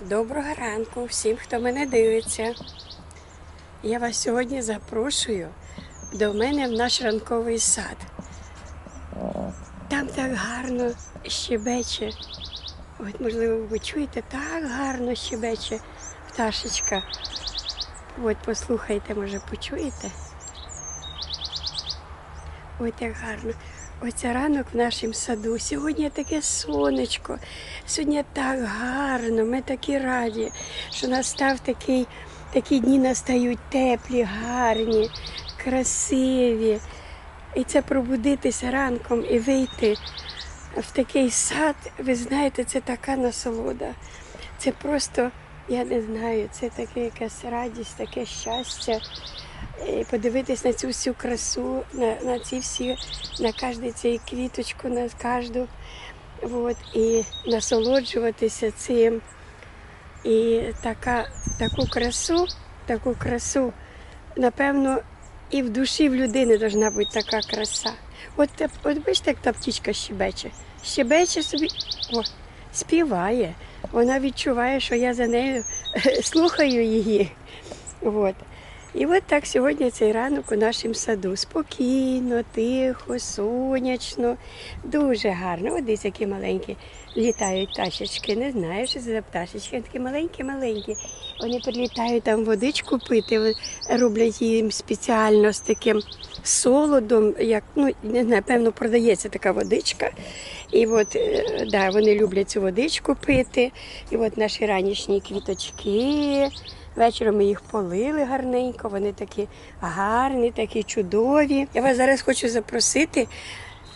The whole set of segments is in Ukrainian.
Доброго ранку всім, хто мене дивиться. Я вас сьогодні запрошую до мене в наш ранковий сад. Там так гарно щебече. От, можливо, ви чуєте, так гарно щебече пташечка. От, послухайте, може, почуєте. Ой, так гарно. Оце ранок в нашому саду. Сьогодні таке сонечко. Сьогодні так гарно. Ми такі раді, що настав такий, такі дні настають теплі, гарні, красиві. І це пробудитися ранком і вийти в такий сад, ви знаєте, це така насолода. Це просто, я не знаю, це таке якась радість, таке щастя. І подивитись на цю всю красу, на, на ці всі, на кожну цю квіточку, на кожну. От, і насолоджуватися цим. І така, таку красу, таку красу, напевно, і в душі в людини повинна бути така краса. От, от бачите, як та птічка щебече. Щебече собі, о, співає. Вона відчуває, що я за нею слухаю її. От. І от так сьогодні цей ранок у нашому саду. Спокійно, тихо, сонячно, дуже гарно. От десь які маленькі літають пташечки. Не знаю, що це за пташечки. Вони такі маленькі-маленькі. Вони прилітають там водичку пити, роблять їм спеціально з таким солодом, як ну не знаю, певно, продається така водичка. І от е, да, вони люблять цю водичку пити. І от наші ранішні квіточки. Вечором ми їх полили гарненько, вони такі гарні, такі чудові. Я вас зараз хочу запросити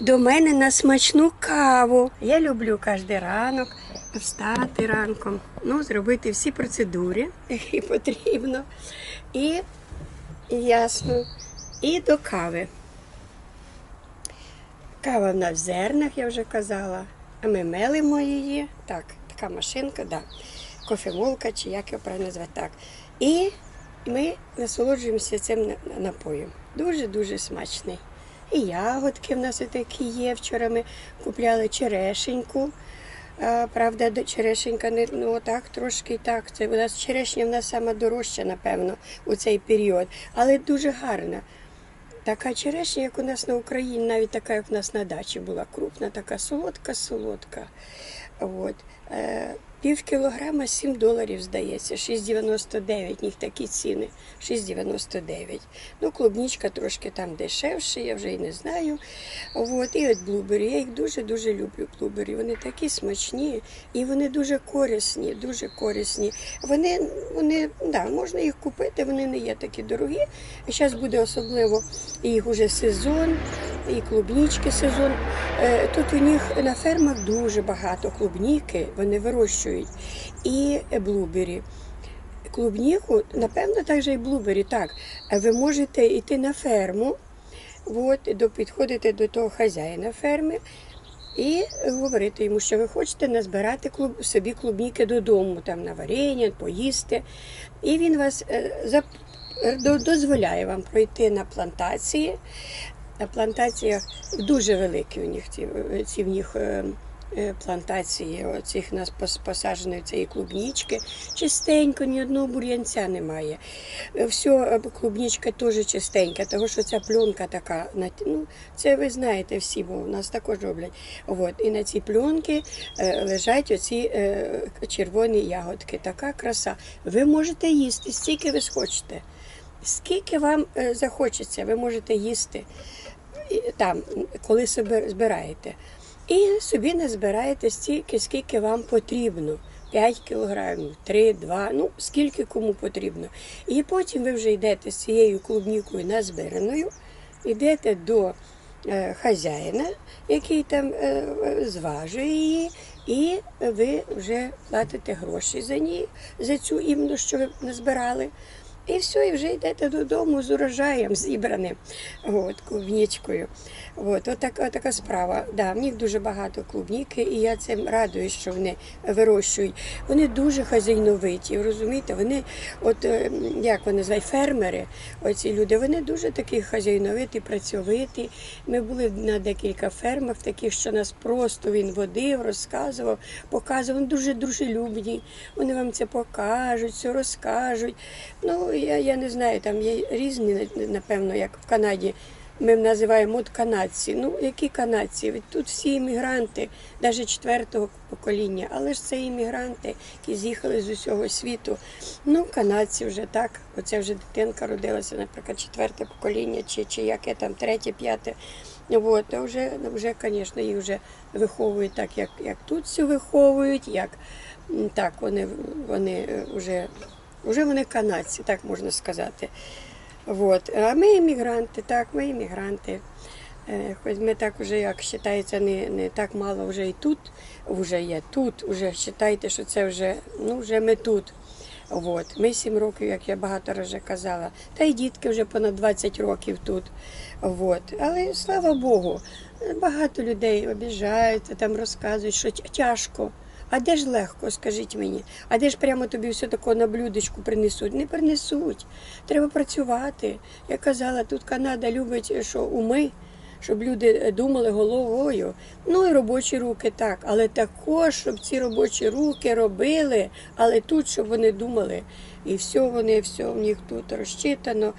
до мене на смачну каву. Я люблю кожен ранок встати ранком, ну, зробити всі процедури, які потрібно. І, ясно, і до кави. Кава в нас в зернах, я вже казала. А ми мелимо її. Так, така машинка, да. Кофемолка, чи як його правильно назвати так. І ми насолоджуємося цим на- на- напоєм. Дуже-дуже смачний. І ягодки в нас такі є. Вчора ми купляли черешеньку. Правда, черешенька не ну так трошки так. Це у нас черешня в нас сама дорожча, напевно, у цей період, але дуже гарна. Така черешня, як у нас на Україні, навіть така, як у нас на дачі була крупна, така солодка-солодка. От. Пів кілограма 7 доларів, здається, 6,99, них такі ціни, 6,99. Ну, клубничка трошки там дешевше, я вже і не знаю. От. І от блубері, я їх дуже-дуже люблю, блубері. Вони такі смачні і вони дуже корисні, дуже корисні. Вони, вони да, можна їх купити, вони не є такі дорогі. Зараз буде особливо їх уже сезон, і клубнічки сезон. Е, Тут у них на фермах дуже багато клубніки, вони вирощують. І блубері. Клубніку, напевно, також і блубері. Так, ви можете йти на ферму, от, до, підходити до того хазяїна ферми і говорити йому, що ви хочете назбирати клуб, собі клубніки додому, там на варення, поїсти. І він вас е, дозволяє вам пройти на плантації. На плантаціях дуже великі у них ці, ці в них е, е, плантації оцих нас пос- посадженої цієї клубнічки. Чистенько, ні одного бур'янця немає. Все, клубнічка теж чистенька, тому що ця пленка така, ну, це ви знаєте всі, бо у нас також роблять. От, і на цій пленки е, лежать оці е, червоні ягодки. Така краса. Ви можете їсти стільки ви схочете. Скільки вам захочеться, ви можете їсти там, коли себе збираєте. І собі не збираєте стільки, скільки вам потрібно. 5 кілограмів, 3, 2, ну скільки кому потрібно. І потім ви вже йдете з цією клубнікою назбираною, йдете до е, хазяїна, який там е, зважує її, і ви вже платите гроші за неї, за цю іменно, що ви назбирали. І все, і вже йдете додому з урожаєм зібраним, от, клубнічкою. От, от така, така справа. Да, в них дуже багато клубніки, і я цим радуюсь, що вони вирощують. Вони дуже хазяйновиті, розумієте? Вони, от е, як вони називають, фермери, оці люди, вони дуже такі хазяйновиті, працьовиті. Ми були на декілька фермах, таких, що нас просто він водив, розказував, показував. Вони дуже дружелюбні. Вони вам це покажуть, все розкажуть. Ну, я, я не знаю, там є різні, напевно, як в Канаді. Ми називаємо от канадці. Ну, які канадці? Ведь тут всі іммігранти, навіть четвертого покоління, але ж це іммігранти, які з'їхали з усього світу. Ну, канадці вже так. Оце вже дитинка родилася, наприклад, четверте покоління, чи, чи яке там третє, п'яте. От, то вже, ну, вже, звісно, їх вже виховують так, як, як тут всі виховують, як так, вони, вони е, вже, вже вони канадці, так можна сказати. Вот. А ми іммігранти, так, ми іммігранти. Е, Хоч ми так вже, як вважається, не, не так мало вже і тут, вже є тут, вже вважайте, що це вже, ну, вже ми тут. От. Ми сім років, як я багато разів казала, та й дітки вже понад 20 років тут. От. Але слава Богу, багато людей обіжаються, там розказують, що тяжко. А де ж легко, скажіть мені? А де ж прямо тобі все таке на блюдечку принесуть? Не принесуть. Треба працювати. Я казала, тут Канада любить, що уми, щоб люди думали головою. Ну і робочі руки так. Але також, щоб ці робочі руки робили, але тут, щоб вони думали. І все вони, все в них тут розчитано.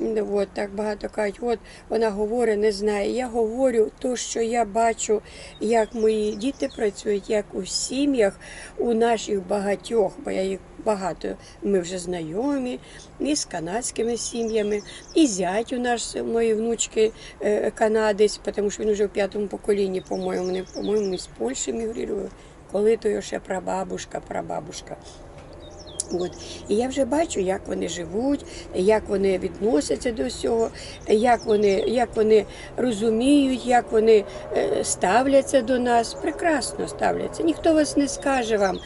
От, так багато кажуть, от вона говорить, не знає. Я говорю то, що я бачу, як мої діти працюють, як у сім'ях, у наших багатьох, бо я їх багато, ми вже знайомі, і з канадськими сім'ями, і зять у нас, мої внучки, е, канадець, тому що він вже в п'ятому поколінні, по-моєму, вони, по-моєму, з Польщі мігрували. Коли то його ще прабабушка, прабабушка. От. І я вже бачу, як вони живуть, як вони відносяться до всього, як вони, як вони розуміють, як вони е, ставляться до нас. Прекрасно ставляться. Ніхто вас не скаже вам,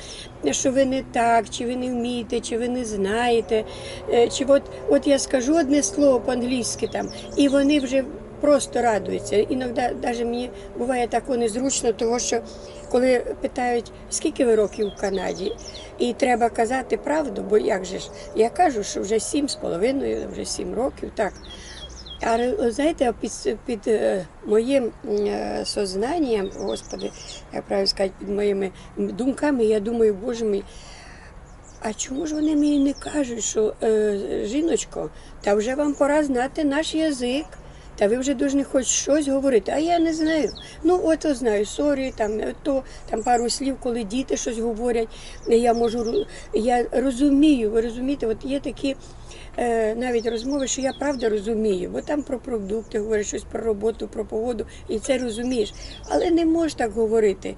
що ви не так, чи ви не вмієте, чи ви не знаєте. Е, Чи от, от я скажу одне слово по-англійськи там, і вони вже просто радуються. Іноді навіть мені буває так незручно, тому що коли питають, скільки ви років в Канаді, і треба казати правду, бо як же ж, я кажу, що вже сім з половиною, вже сім років, так. А знаєте, під, під е, моїм е, сознанням, Господи, як правильно сказати, під моїми думками, я думаю, Боже мій, а чому ж вони мені не кажуть, що е, жіночко, та вже вам пора знати наш язик. Та ви вже повинні хоч щось говорити, а я не знаю. Ну, от о, знаю, сорі, там то там пару слів, коли діти щось говорять. Я можу я розумію, ви розумієте, от є такі е, навіть розмови, що я правда розумію, бо там про продукти говорять, щось про роботу, про погоду, і це розумієш. Але не можеш так говорити.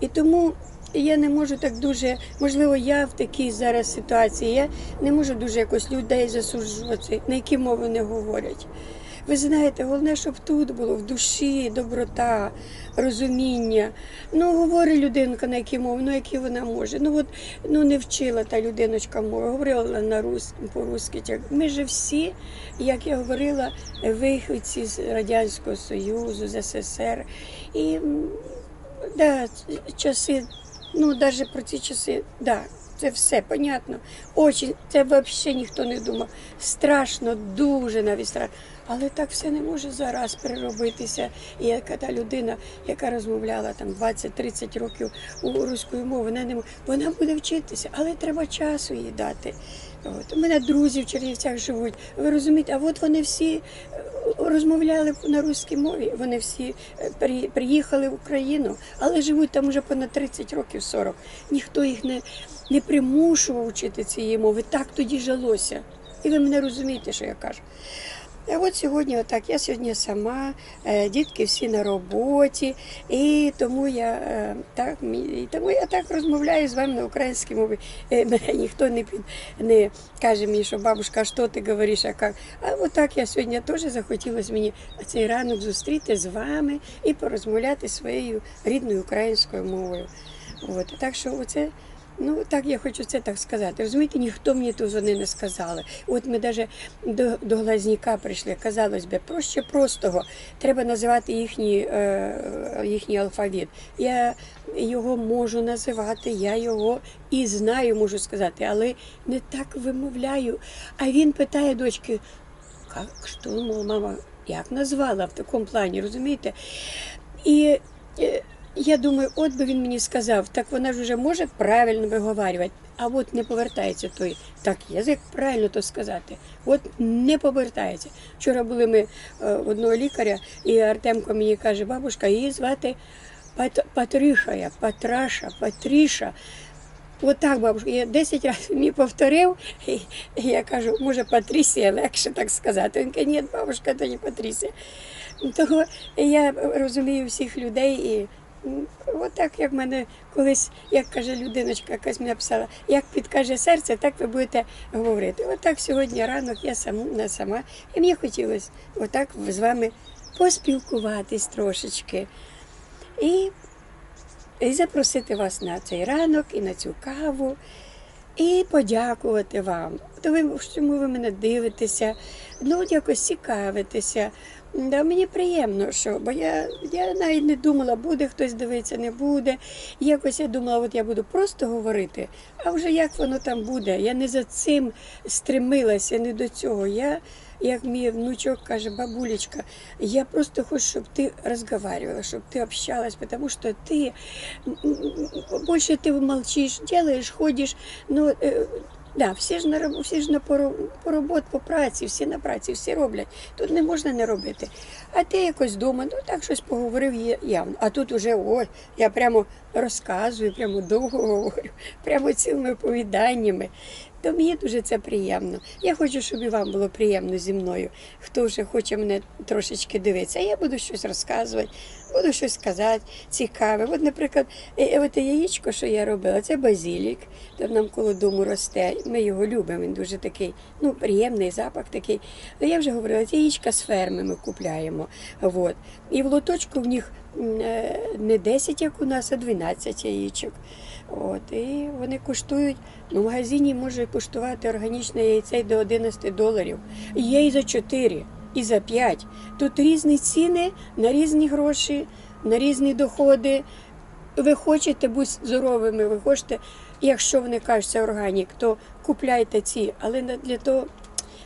І тому. Я не можу так дуже, можливо, я в такій зараз ситуації, я не можу дуже якось людей засуджувати, на які мови не говорять. Ви знаєте, головне, щоб тут було в душі, доброта, розуміння. Ну, говорить людинка, на якій мові, ну які вона може. Ну от ну не вчила та людиночка мови, говорила на рус, по-русски. Ми же всі, як я говорила, виходці з Радянського Союзу, з СССР. І да, часи, ну навіть про ці часи, да. Це все понятно. Очень, це взагалі ніхто не думав. Страшно, дуже навіть страшно. Але так все не може зараз переробитися. І яка та людина, яка розмовляла там 20-30 років у руської мови, вона не вона буде вчитися, але треба часу їй дати. От. У мене друзі в Чернівцях живуть. Ви розумієте, а от вони всі е, розмовляли на руській мові. Вони всі е, при- приїхали в Україну, але живуть там вже понад 30 років 40. Ніхто їх не, не примушував вчити цієї мови. Так тоді жилося. І ви мене розумієте, що я кажу. От сьогодні, отак, я сьогодні сама, е, дітки всі на роботі, і тому я е, так і тому я так розмовляю з вами на українській мові. Е, ніхто не під не каже мені, що бабушка, що ти говориш, а як. А отак я сьогодні теж захотілося мені цей ранок зустріти з вами і порозмовляти своєю рідною українською мовою. От. Так що оце Ну, так я хочу це так сказати. Розумієте, ніхто мені тут вони не сказали. От ми навіть до, до Глазніка прийшли. Казалось би, проще простого. Треба називати їхній, е, їхній алфавіт. Я його можу називати, я його і знаю, можу сказати, але не так вимовляю. А він питає дочки, як що, мама, як назвала в такому плані, розумієте? І е, я думаю, от би він мені сказав, так вона ж вже може правильно виговарювати, а от не повертається той. Так, язик правильно то сказати. От не повертається. Вчора були ми е, одного лікаря, і Артемко мені каже, бабушка, її звати Пат- Патріша, Патраша, Патріша. Отак, бабушка, я 10 разів мені повторив, і я кажу, може Патрісія легше так сказати. Він каже, ні, бабушка, то не Патрісія. Того я розумію всіх людей і отак, як мене колись, як каже людиночка, якась мені написала, як підкаже серце, так ви будете говорити. Отак сьогодні ранок я сам, не сама. І мені хотілося отак з вами поспілкуватись трошечки. І і запросити вас на цей ранок і на цю каву, і подякувати вам. То ви чому ви мене дивитеся, ну якось цікавитеся. Да, мені приємно, що, бо я, я навіть не думала, буде хтось дивитися, не буде. Якось я думала, от я буду просто говорити, а вже як воно там буде. Я не за цим стремилася, не до цього. Я, як мій внучок каже, бабулечка, я просто хочу, щоб ти розговаривала, щоб ти общалась, потому что ты м, м, больше ты молчишь, делаешь, ходишь, но э, Да, всі ж на всі ж на по, по робот, по праці, всі на праці, всі роблять. Тут не можна не робити. А ти якось вдома, ну так щось поговорив явно. А тут уже ой, я прямо розказую, прямо довго говорю, прямо цілими оповіданнями. То мені дуже це приємно. Я хочу, щоб і вам було приємно зі мною. Хто вже хоче мене трошечки дивитися, я буду щось розказувати, буду щось сказати цікаве. От, наприклад, е, е, от яєчко, що я робила, це базилік, там нам коло дому росте. Ми його любимо. Він дуже такий, ну, приємний запах такий. Я вже говорила, це яєчка з ферми ми купляємо. От. І в лоточку в них не 10, як у нас, а 12 яєчок. От, і вони коштують, ну, в магазині може коштувати органічне яйце до 11 доларів. Є і за 4, і за 5. Тут різні ціни на різні гроші, на різні доходи. Ви хочете бути здоровими, ви хочете, якщо вони кажуть, це органік, то купляйте ці, але для того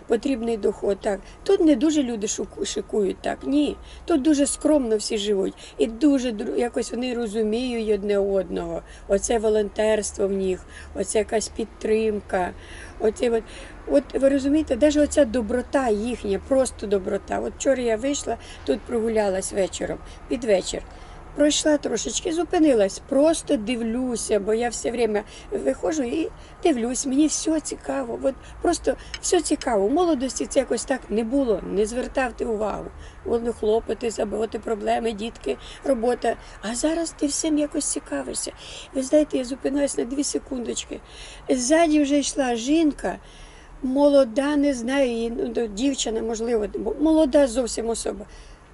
потрібний доход. Так. Тут не дуже люди шикують так. Ні. Тут дуже скромно всі живуть. І дуже якось вони розуміють одне одного. Оце волонтерство в них, оце якась підтримка. Оце от, от ви розумієте, навіть оця доброта їхня, просто доброта. От вчора я вийшла, тут прогулялась вечором, під вечір. Пройшла трошечки, зупинилась, просто дивлюся, бо я все время виходжу і дивлюсь, мені все цікаво. От просто все цікаво. У молодості це якось так не було, не звертав ти увагу. Воно хлопоти, забувати проблеми, дітки, робота. А зараз ти всім якось цікавишся. Ви знаєте, я зупинилась на дві секундочки. Ззаді вже йшла жінка. Молода, не знаю, її, ну, дівчина, можливо, молода зовсім особа.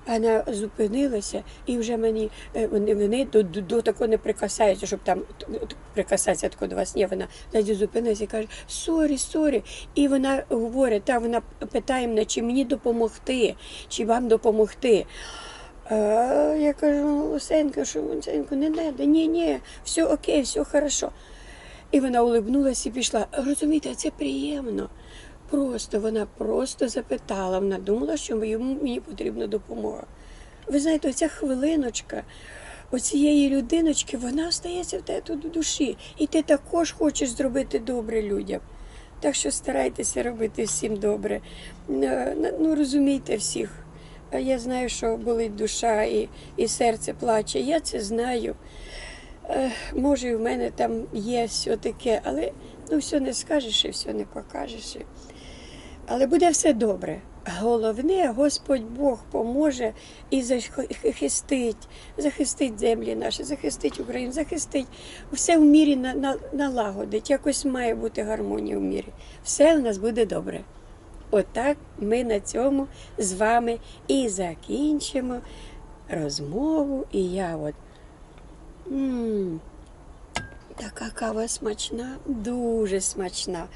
Вона зупинилася і вже мені е, вони, вони до, до, до такого не прикасаються, щоб там т- прикасатися до вас. Ні, вона тоді зупинилася і каже, сорі, сорі. І вона говорить, та вона питає мене, чи мені допомогти, чи вам допомогти. А, я кажу, Лусенко, що Лусенко, не треба, ні, ні, все окей, все хорошо. І вона улибнулася і пішла. Розумієте, це приємно. Просто вона просто запитала, вона думала, що йому мені потрібна допомога. Ви знаєте, оця хвилиночка оцієї людиночки, вона остається в тебе тут в душі. І ти також хочеш зробити добре людям. Так що старайтеся робити всім добре. Е, Ну, розумійте всіх. Я знаю, що болить душа і, і серце плаче. Я це знаю. Е, Може, і в мене там є все таке, але ну, все не скажеш і все не покажеш. Але буде все добре. Головне, Господь Бог поможе і захистить, захистить землі наші, захистить Україну, захистить все в мірі на, на, налагодить. Якось має бути гармонія в мірі. Все у нас буде добре. Отак ми на цьому з вами і закінчимо розмову. І я от Така кава смачна, дуже смачна.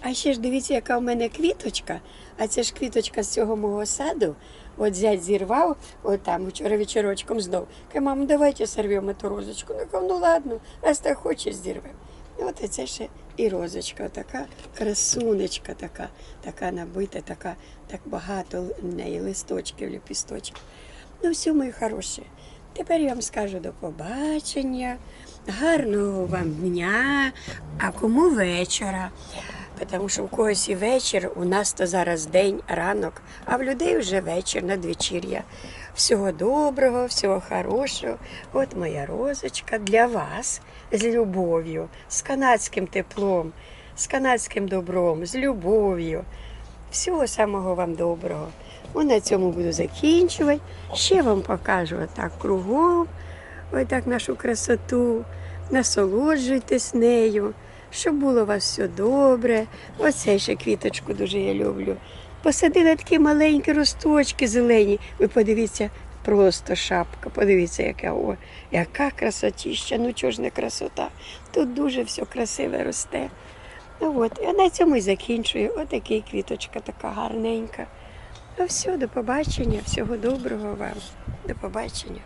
А ще ж дивіться, яка в мене квіточка. А це ж квіточка з цього мого саду. От зять зірвав, от там вчора вечорочком знов. Каже, мамо, давайте сорвемо ту розочку. Ну, ну ладно, раз так хочеш, зірвемо. І от і це ще і розочка, така красунечка, така, така набита, така, так багато неї листочків, ліпісточків. Ну, все, мої хороші. Тепер я вам скажу до побачення, гарного вам дня, а кому вечора. Тому що в когось і вечір, у нас то зараз день, ранок, а в людей вже вечір, надвечір'я. Всього доброго, всього хорошого. От моя розочка для вас з любов'ю, з канадським теплом, з канадським добром, з любов'ю. Всього самого вам доброго. Ну, на цьому буду закінчувати. Ще вам покажу отак кругом, отак нашу красоту. Насолоджуйтесь нею, щоб було у вас все добре. Оце ще квіточку дуже я люблю. Посадила такі маленькі росточки зелені. Ви подивіться, просто шапка. Подивіться, яка о, яка красотіща. Ну чого ж не красота? Тут дуже все красиве росте. Ну от, а на цьому і закінчую. Отакий квіточка така гарненька. Ну все, до побачення, всього доброго вам. До побачення.